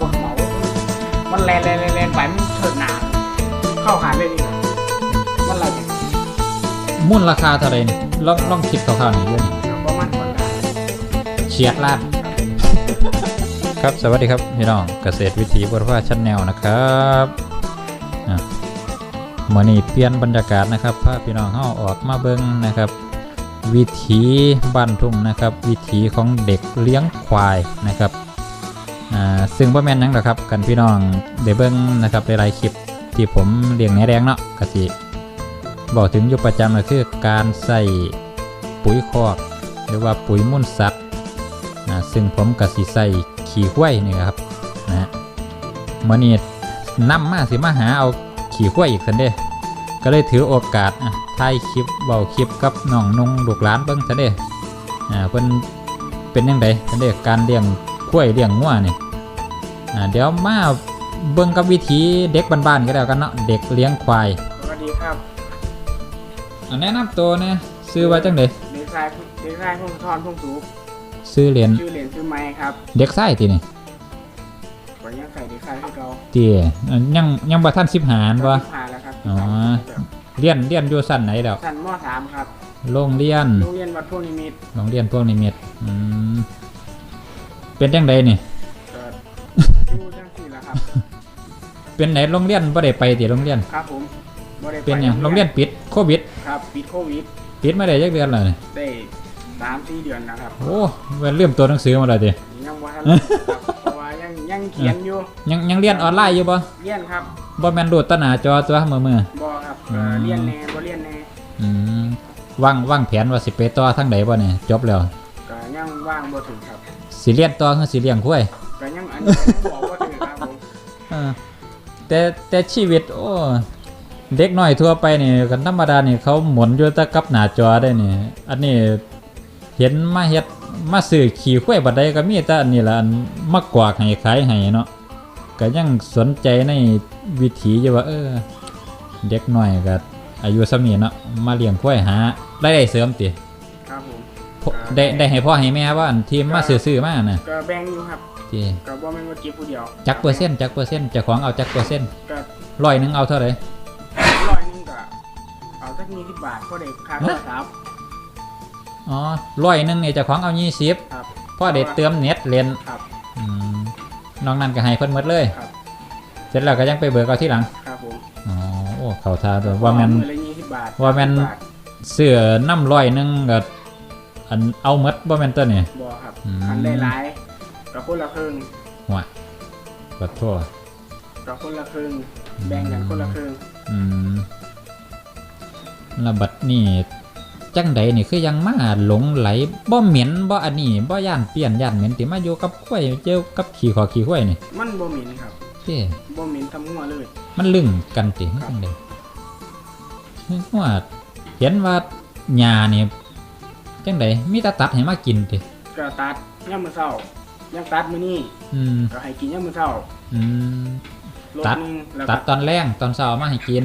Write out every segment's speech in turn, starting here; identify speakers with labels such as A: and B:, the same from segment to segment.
A: บกเหมามันแลนแลนแลนแลนไปมันเถิดหนาเข้าหาเลยนี่มันอะไรเนี่ย
B: มูลราคาเท่าไหร่นี่ลองลองคิดคร่าวๆหน่อยเยอะนี่
A: ประมาณคนละ
B: เฉียดล้าน ครับสวัสดีครับพี่น้องเกษตรวิถีบริภาชันแนลนะครับอะมื่อนี้เปลี่ยนบรรยากาศนะครับพาพี่น้องเฮาออกมาเบิ่งนะครับ วิถีบ้านทุ่งนะครับ วิถีของเด็กเลี้ยงควายนะครับ อ่าซึ่งบ่แม่นหยังหรอกครับกันพี่น้องได้เบิ่งนะครับหลายๆคลิปที่ผมเลี้ยงในแดงเนาะกสิบอกถึงอยู่ประจำก็คือการใส่ปุ๋ยคอก หรือว่าปุ๋ยมุ่นสัตว์นะซึ่งผมกสิใส่ขี้ห้วยนี่ครับนะฮะมื่อนี้นำมาสิมาหาเอาขี้ห้วยอีกสันเด้ก็เลยถือโอกาสถ่ายคลิปเบาคลิปกับน้องนงลูกหลานเบิ่งซะเด้อ่าเพิ่นเป็นยังไงซันเด้การเลี้ยง ข้วยเลี้ยงงัวนี่อ่าเดี๋ยวมาเบิ่งกับวิธีเด็กบ้านๆก็แล้วกันเนาะเด็กเลี้ยงควาย
A: สวัสดีครับ
B: อะแนะนำตัวนะซื้อว่าจังได
A: เด็กชายเด็กชายพงศธรพงสูบ
B: ซื้อเหรียญ
A: ชื่อเหรียญชื่อไม้ครับ
B: เด็กไส้ตินี่
A: ก็ยังใส่เด็กชายที่เก่า
B: ติอะยังยังบ่ทัน10หารบ่
A: ผ่านแล้วครับ
B: อ๋อเรียนเรียนอยู่ชั้นไหนแล้ว
A: ชั้นม .3 ครับ
B: โรงเรียน
A: โรงเรียนวัดพวกนิมิตร
B: โรงเรียนพวกนิมิตรอืม เป็นจังไดนี่
A: เกิดอยู่จังสี่แล้วครับ
B: เป็นไหนโรงเรียนบ่ได้ไปติโรงเรียน
A: ครับผมบ่ได้ไเป็
B: นหยังโรงเรียนปิดโควิด
A: ครับปิดโควิด
B: ปิดมาได้จักเดือนแล้วนี่
A: ได้สามสี่เดือนนะครับ
B: โอ้เว้นเริ่มตัวหนังสือมาแล้วติ
A: ยังว่าทันครับเพราะว่ายังยังเขียนอยู่
B: ยังยังเรียนออนไลน์อยู่บ่
A: เรียนครับ
B: บ่แม่นโหลดตะหน้าจอตัวมื้อมื้อ
A: บ่ครับ
B: อืม
A: เอ่อเรียนแน่บ่เรียนแน่
B: อืมวางวางแผนว่าสิไปต่อทางใดบ่เนี่ยจบแล้ว
A: ก็ยังว่างบ่ถึงครับ
B: สิเรียนต่อคือสิเลี้ยงควาย
A: ก็ยังอันนี้ยังบอกบ่ถึงครับผม
B: เออแต่แต่ชีวิตโอ้เด็กน้อยทั่วไปนี่กันธรรมดานี่เขาหมุนอยู่แต่กับหน้าจอได้นี่ อันนี้เห็นมาเฮ็ดมาซื้อขี่ควายบัดใดก็มีแต่อันนี้ล่ะอันมากกวากให้ขายให้เนาะก็ยังสนใจในวิถีอยู่ว่าเออ เด็กน้อยก็อายุส่ำนี้เนาะมาเลี้ยงควายหารายได้เสริมติ
A: ครับผม
B: พได้ได้ให้พ่อให้แม่ว่าอันที่มาซื้อๆมาน่ะ
A: ก็แบ่งอยู่ครับ
B: ที่
A: ก็บ่แม่นว่าเก็บผู้เดียว
B: จักเปอร์เซ็นต์จักเปอร์เซ็นต์เจ้าของเอาจักเปอร์เซ็นต์
A: ก็
B: ร้อยหนึงเอาเท่าไหร่
A: ร้อยหนึงก็เอาสัก20บาทก็ได้ค่าโทรศัพท์
B: อ๋อร้อยหนึงเนี่ยเจ้าของเอายี่สิบ
A: ครับ
B: พ่อเด็ดเติมเน็ตเรียน
A: ครับ
B: อืมน้องนั่นก็ให้เพิ่นหมดเลย
A: ครับ
B: เสร็จแล้วก็ยังไปเบิกเอาที่หลัง
A: ครับผม
B: อ๋อโอ้เขาทาตัวว่าแม่น
A: มื้อละ20บาท
B: ว่าแม่น
A: 30บท
B: เสื้อน้ำร้อยหนึงก็ อันเอาหมดบ่แม่นตัวนี่
A: บ่ครับ
B: อืม
A: คันได้หลายก็คนละครึ่ง
B: หัวขอโทษ
A: ก็คนละครึ่งแบ่งกันคนละครึ่ง
B: อืมแล้วบัดนี้จังใดนี่คือยังมาหลงไหลบ่เหม็นบ่อันนี้บ่ย่านเปลี่ยนย่านเหม็นติมาอยู่กับข้อยเจอกับขี้ขอขี้ข้อยนี่
A: มันบ่เหม็นครับ
B: เด้
A: บ่เหม็นทำงัวเลย
B: มันลึงกันติ
A: ครับ
B: จังใดว่าเห็นว่าหญ้านี่ จังใดมีแต่ตัดให้มากินติ
A: ก็ตัดยามมื้อเช้ายังตัดมื้อนี้
B: อืม
A: ก็ให้กินยามมื้อเช้า
B: อืม
A: รถ
B: ตัด
A: หนึงแล้ว
B: ตั
A: ก็
B: ดตอนแรงตอนเช้าเอามาให้กิน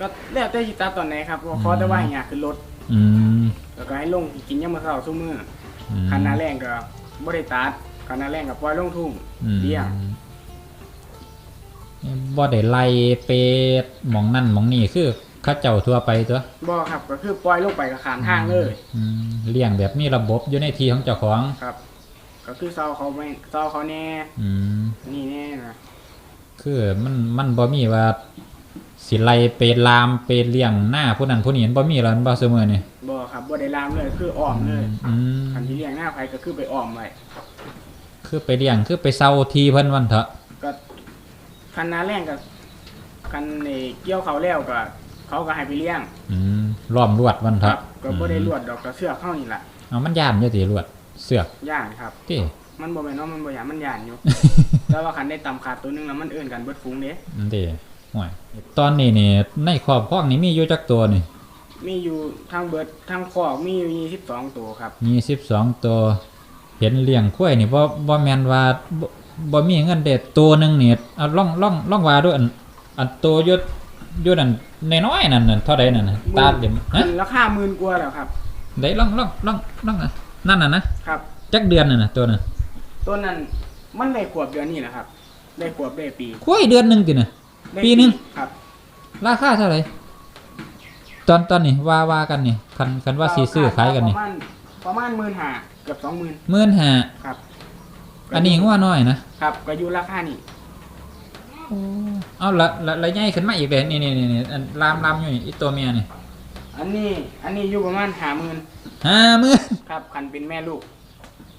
A: ก็แล้วแต่สิตัดตอนไหนครับเพราะขอแต่ว่าให้ยาขึ้นรถ
B: อืม
A: แล้วก็ให้ลงกินยามมื้อเช้าซุมื้อ
B: อืม
A: คันหน้าแรงก็บ่ได้ตัดคันหน้าแรงก็ปล่อยลงทุ่ง
B: อืม
A: เลี้ยง
B: บ่ได้ไล่เปดหมองนั่นหมองนี่คือ เขาเจ้าทั่วไปตัว
A: บ่ครับก็คือปล่อยลงไปกับขามทางเลย
B: อืมเลี้ยงแบบมีระบบอยู่ในที่ของเจ้าของ
A: ครับ ก็คือเซาเขาไม่เซาเขาแน่
B: อืม
A: นี่แน่นะ
B: คือมันมันบ่มีว่าสิไล่ไปลามไปเลี้ยงหน้าผู้นั้นผู้นี้มันบ่มีแล้วมันบ่เสมอนี่
A: บ่ครับบ่ได้ลามเลยคืออ้อมเลย
B: อืม
A: คันที่เลี้ยงหน้าไผก็คือไปอ้อมไว้
B: คือไปเลี้ยงคือไปเซาทีเพิ่นวันเถอะ
A: ก็คันหน้าแรงก็คันนี่เกี่ยวเขาแล้วก็ เขาก็ให้ไปเลี้ยง
B: อืมล้อมลวดวัน
A: ค
B: เถ
A: รั
B: อะ
A: บก็บ่ได้ลวดดอกก็เสือกเข้านี่ล่ะ
B: เอามันย่านอยู่ติลวด เสือก
A: ย่านครับ
B: ติ
A: มันบ่แม่นว่ามันบ่ย่านมันย่านอยู่แต่ว่าคันได้ตำขาดตัวหนึงแล้วมันเอื่นกันเบิดฝูงเด้
B: อันติห่วยตอนนี้นี่ในครอบครองนี่มีอยู่จักตัวนี่
A: มีอยู่ทั้งเบิดทั้งคอกมีอยู่22ตัวครับ
B: มี12ตัว เห็นเลี้ยงข้วยนี่บ่บ่แม่นว่าบ่บ่มีเงินเด็ดตัวหนึงนี่เอาล่องล่องล่องว่าด้วยอันอันตัวอยู่อยู่นั่น น้อยๆนั่นน่ะเท่าใดนั่นน่ะตาเดี๋ยวฮะ
A: มันราคาหมื่นกว่าแล้วครับ
B: ได้ล่องล่องล่องล่องน่ะนั่นน่ะนะครับจักเดือนน่ะนะตัวน่ะ
A: ตัวนั้นมันได้ขวบเดือนนี้แหละครับ ได้ขวบได้ปี
B: คุ้ยเดือนหนึงติน่ะ
A: ได้
B: ปีหนึ่ง
A: ครับ
B: ราคาเท่าไหร่ตอนตอนนี้ว่าว่ากันนี่คันคันว่าสิซื้อขายกันนี่
A: ประมาณประมาณหมื่นห้าเกือบสองหมื่น
B: หมื่นห้า
A: ครับ
B: อันนี้งัวน้อยนะครับ
A: ก็อยู่ราคานี่
B: เอาละละละใหญ่ขึ้นมาอีกเลยนี่นี่นี่นี่อันลามลามอยู่นี่อีตัวเมียนี่
A: อันนี้อันนี้อยู่ประมาณห้าหมื่น
B: ห้าหมื่น
A: ครับคันเป็นแม่ลูก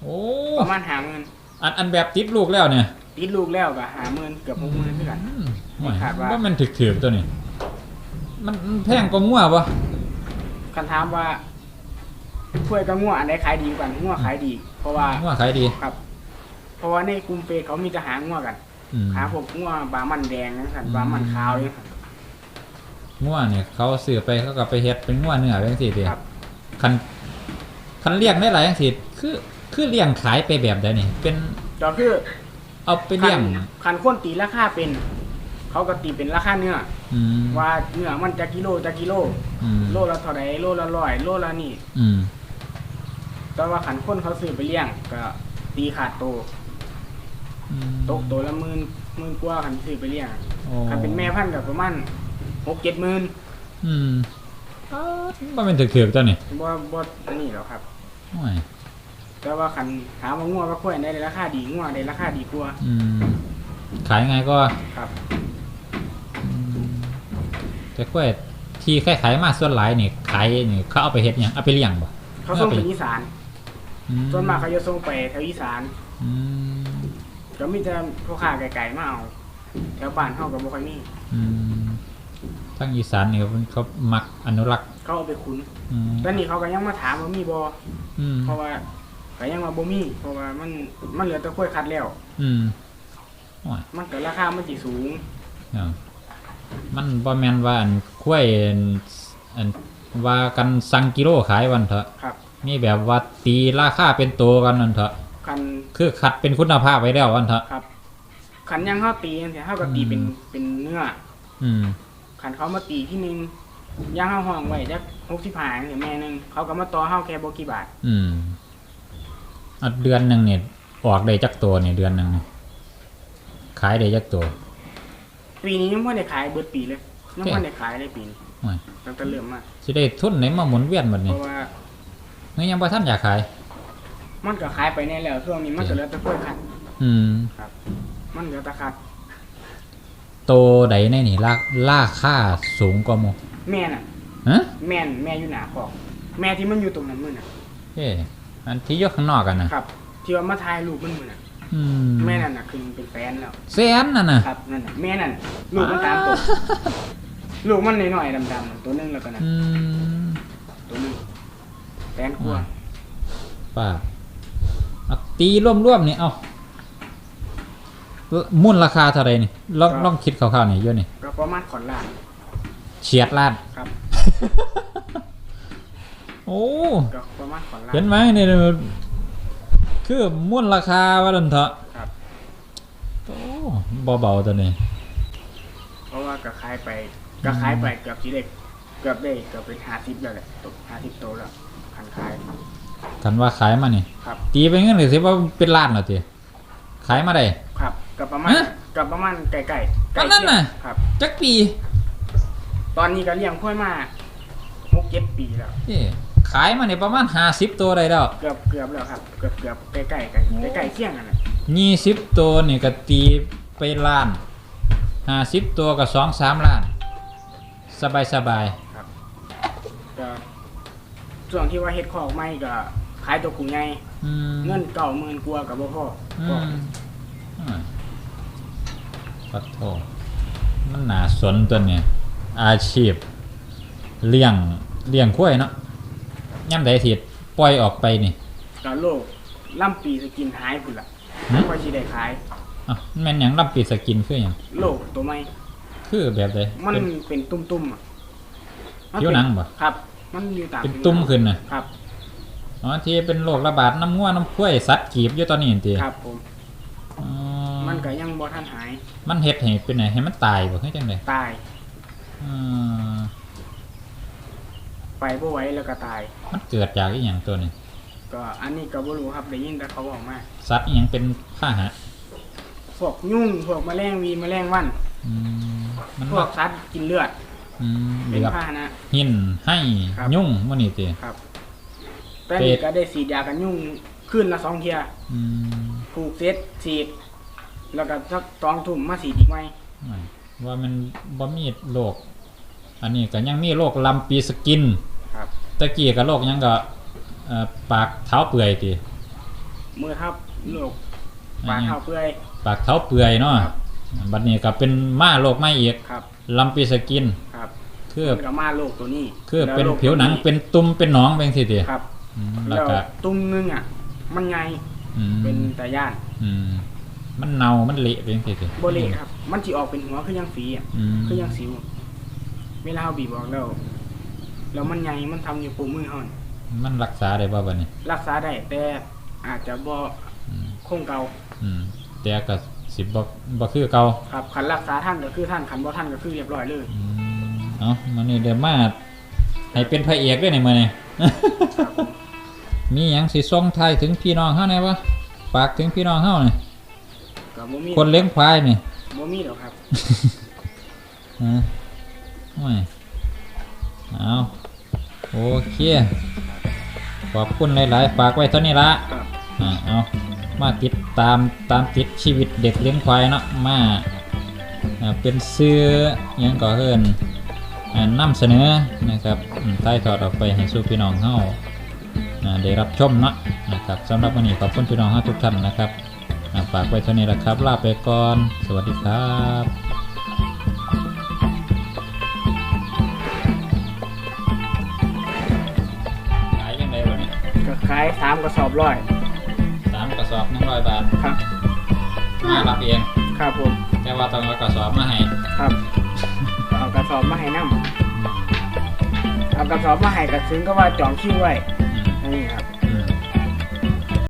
B: โอ้
A: ประมาณห้าหมื่น
B: อันอันแบบติดลูกแล้วเนี่ย
A: ติดลูกแล้วก็ห้าหมื่นเกือบหกหมื่นเท่ากัน
B: อืม
A: ไม่ขาดว่า
B: ว่ามันถึกถือตัวนี้มันมันแพงกว่างัวปะ
A: คันถามว่าถ้วยกับงัวอันใดขายดีกว่ากันงัวขายดี เพราะว่า
B: งัวขายดี
A: ครับ เพราะว่าในกลุ่มเฟซเขามีแต่หางัวกัน
B: อืม
A: หาพวกงัวบามันแดงนั่นสัน
B: อืม
A: บามันขาวนี่ครับ
B: งัวเนี่ยเขาซื้อไปเขาก็ไปเฮ็ดเป็นงัวเนื้อเป็นสิเดีย
A: ครับ
B: คันคันเลี้ยงได้หลายอย่างสิคือคือเลี้ยงขายไปแบบใดนี่เป็น
A: ก็คือ
B: เอาไปเลี้ยง
A: คันคันคนตีราคาเป็น เขาก็ตีเป็นราคาเนื้อ
B: อืม
A: ว่าเนื้อมันจะกิโลจะกิโล
B: อืม
A: โลละเท่าไรโลละร้อยโลละนี่
B: อืม
A: แต่ว่าขันคนเขาซื้อไปเลี้ยง ก็ตีขาดโต
B: อืม
A: ตกโตละหมื่นหมื่นกว่าขันซื้อไปเลี้ยง
B: โอ้
A: ขันเป็นแม่พันธุ์กับประมาณหกเจ็ดหมื่น
B: อืมอ้าวมันเป็นถือๆตัวนี่
A: บ่บ่อันนี้หรอกครับ
B: โอ้ย
A: แต่ว่าขันถามว่างัวก็ค่อยได้ราคาดีงัวได้ราคาดีกว่า
B: อืมขายไงก็
A: ครับ
B: แต่กล้วยที่ขายขายมาส่วนหลายนี่ขายนี่เขาเอาไปเฮ็ดหยังเอาไปเลี้ยงบ่
A: เขาส่งไปอีสาน
B: อื
A: ส่วนมากเขาจะส่งไปแถวอีสาน
B: อืม
A: ก็มีแต่พ่อค้าไก่ๆมาเอาแถวบ้านเขาก็บ่ค่อยมี
B: อืมทางอีสานนี่เขาเขามักอนุรักษ์
A: เขาเอาไปขุน
B: อืม
A: ตอนนี้เขาก็ยังมาถามว่ามีบ่
B: อืม
A: เพราะว่าก็ยังว่าบ่มี เพราะว่ามันมันเหลือแต่ค่อยคัดแล้ว
B: อืมโอ้ย
A: มันก็ราคามันสิสูง
B: เอามันบ่แม่นว่าอันกล้วยอันอันว่ากันสั่งกิโลขายวันเถอะ
A: ครับ
B: มีแบบว่าตีราคาเป็นตัวกันนั่นเถอะ
A: คัน
B: คือคัดเป็นคุณภาพไว้แล้ววันเถอะ
A: ครับคันยังเขาตีจังซี่เขาก็ตีเป็น
B: อืม
A: เป็นเนื้อ
B: อืม
A: คันเขามาตีที่หนึงย่างเฮาห้องไว้จัก65จังซี่แม่หนึงเขาก็มาต่อเฮาแค่บ่กี่บาท
B: อืมอันเดือนหนึ่งเนี่ยออกได้จักตัวเนี่ยเดือนหนึ่งเนี่ยขายได้จักตัว
A: ปีนี้ยังบ่ได้ขายเบิดปีเลยยังบ่ได้ขายเลยปีนี้
B: โอ้ย
A: ตั้งแต่เริ่มมา
B: สิได้ทุนไหนมาหมุนเวียนบัด
A: เพ
B: นี้
A: ราะว่า
B: เฮ้ยยังบ่ทันอยากขาย
A: มันก็ขายไปแน่แล้วช่วงนี้มันก็เหลือแต่ค่อยคัด
B: อืม
A: มันเหลือแต่คัด
B: โตใดในนี่ราราคาสูงกว่าหมู่
A: แม่น่ะ
B: ฮะ
A: แม่นแม่อยู่หน้าคอกแม่ที่มันอยู่ตรงนั้นมื้อน่ะ
B: เอ้อันที่อยกข้างนอกกันนะครับ
A: ที่ว่ามาถ่ายรูปมันมื้อน่ะ
B: อืม
A: แม่นั่นน่ะคือเป็นแฟนแล้ว
B: แสนนั่นน่ะ
A: ครับ นั่นน่ะแม่นั่นลูกมันตามตัวลูกมันน้อยๆดำๆตัวหนึงแล้วก็นั่น
B: อืม
A: ตัวหนึงแฟนกลัว
B: ป้าเอา ตีร่วมๆนี่เอามูลราคาเท่าไหรนี่ลองลองคิดคร่าวๆนี่เยอะนี่
A: ก็ประมาณขอนล้าน
B: เฉียดล้าน
A: ครับ
B: โอ้
A: ก็ประมาณขอนล้าน
B: เห็นไหมเนี่ยคือมูลราคาว่าดันเถอะ
A: ครับ
B: โอ้เบาๆตัวนี้
A: เพราะว่าก็ขายไปก็ขายไปเกือบสิได้เกือบได้เกือบเป็น50แล้วแหละตก50โตแล้วคันขาย
B: กันว่าขายมานี่
A: ครับ
B: ตีไปเงินหรือสิว่าเป็นล้านเหรอตีขายมาได้
A: ครับก็ประมาณ
B: ฮะ
A: ก็ประมาณใกล้ๆใกล้
B: อันนั้นน่ะ
A: เคียงครับ
B: จักปี
A: ตอนนี้ก็เลี้ยงค่อยมา6 7ปีแล้ว
B: เอ้ขายมาเนี่ยประมาณห้าสิบตัวได้แล้ว
A: เกือบเกือบแล้วครับ เกือบเกือบใกล้ๆกันใกล้ๆเคียงกันน่ะ
B: ยี่สิบตัวนี่ก็ตีไปล้านห้าสิบตัวก็สองสามล้าน สบายสบาย
A: ก็ช่วงที่ว่าเฮ็ดคอกใหม่ก็ ขายตัวกูใหญ่
B: ๆอืม
A: เงินเก่าหมื่นกว่ากับบ่พอ
B: อื
A: พอ
B: มอ่าปัดโทมันน่าสนตัวเนี่ย อาชีพ เลี้ยงเลี้ยงข้วยเนาะย่ำใดทีปล่อยออกไปนี่
A: ก็โลกล่ำปีสกินหายพุ่นล่ะ
B: หึ
A: ค่อยสิได้ขาย
B: อะแม่นหยังรับปีสกินคือหยัง
A: โลกตัวใหม่
B: คือแบบใด
A: มัน
B: เป็น
A: เป็นตุ่มๆอะมั
B: ผิวหนังบ่
A: ครับ มันอยู่ตาม
B: เป็นตุ้มขึ้นน่ะ
A: ครับ
B: อ๋อที่เป็นโรคระบาดน้ำง่วน้ำข้วยสัตว์กีบอยู่ตอนนี้ติ
A: ครับผม
B: อ๋อ
A: มันก็ยังบ่ทันหาย
B: มันเฮ็ดให้เป็นไงให้มันตายบ่คือจังได๋
A: ตาย
B: อ่า
A: ไปบ่ไหวแล้วก็ตาย
B: มันเกิดจากอีหยังตัวนี้
A: ก็อันนี้ก็บ่รู้ครับได้ยินแต่เขาบอกมา
B: สัตว์อีหยังเป็นพาหะ
A: วกยุ่งพวกแมลงวีแมลงวัน
B: อืมมัน
A: พวกสัตว์กินเลือด
B: อืม
A: เป็น
B: แบบ
A: พาหนะ
B: หินให้
A: ครับ
B: ยุ่งมันนี่ติ
A: ครับ แต่นี่
B: เป็ด
A: ก็ได้ฉีดยากันยุ่งขึ้นละสองเทีย
B: อืม
A: ผูกเซตฉีดแล้วก็สักสองทุ่มมาฉีดอีกไหม
B: ไม่ว่ามันบ่มีโรคอันนี้ก็ยังมีโรคลำปีสกิน
A: ครับ
B: ตะกี้ก็โรคหยังก็เอ่อปากเท้าเปื่อยติ
A: มือทับโรคปากเท้าเปื่อย
B: ปากเท้าเปื่อยเนาะ
A: ครับ
B: บัดนี้ก็เป็นมาโรคใหม่อีก
A: ครับ
B: ลำปีสกิน
A: ครับ
B: คือ
A: มันก็มาโรคตัวนี้
B: คือ
A: แล้ว
B: เป็น
A: โรค
B: ผิวหนัง
A: ตัว
B: เป็นตุ่มเป็นหนองเป็นสิติ
A: ครับ
B: อืม
A: แล้
B: แล้ววก็
A: ตุ้มนึงอะ มันไง
B: อืม
A: เป็นแต่ย่าน
B: อืมมันเน่ามันเละเป็นสิติ
A: โบเละครับ มันจะออกเป็นหัวคือยังฝีอะ
B: อืม
A: คือยังสิวเวลาเราบีบออกแล้วแล้วมันไงมันทำอยู่ปูมือเฮานี่
B: มันรักษาได้บ่บัดนี้
A: รักษาได้แต่อาจจะบ่
B: อืม
A: คงเก่า
B: อืมแต่ก็สิบ่บ่คือเก่า
A: ครับคันรักษาท่านก็คือท่านคันบ่ท่านก็คือเรียบร้อยเลย
B: อืมเอามันนี่เดี๋ยวมาให้เป็นพระเอกด้วยในมือนี่
A: ครับผ ม
B: มีหยังสิส่งไทายถึงพี่น้องเฮาแน่วะฝากถึงพี่น้องเฮานี่
A: ก็บ่มี
B: คนเลี้ยงควายนี่
A: บ่มีหรอกครับ
B: ฮะโอ้ยเอาโอเค ขอบคุณหลายๆ ฝากไว้เท่านี้ละ
A: ครับ
B: อ่าเอามาติดตามตามติดชีวิตเด็กเลี้ยงควายเนาะมาอ่าเป็นเสื้อหยังก็เฮินอ่านำเสนอนะครับอืมถ่ายทอดออกไปให้สู่พี่น้องเฮาอ่า ได้รับชมเนาะนะครับสำหรับวันนี้ขอบคุณพี่น้องเฮาทุกท่านนะครับอ่าฝากไว้เท่านี้ละครับ ลาไปก่อน สวัสดีครับขายยังไงวะเนี่ย
A: ก็ขายสามกระสอบร้อย
B: สามกระสอบหนึ่งร้อยบาท
A: ครับ
B: มารับเอง
A: ครับผม
B: แต่ว่าต้องเอากระสอบมาให้
A: ครับ เอากระสอบมาให้นํเอากระสอบมาให้ก็ถึงก็ว่าจองคิวไว้
B: อืม
A: นี่ครับ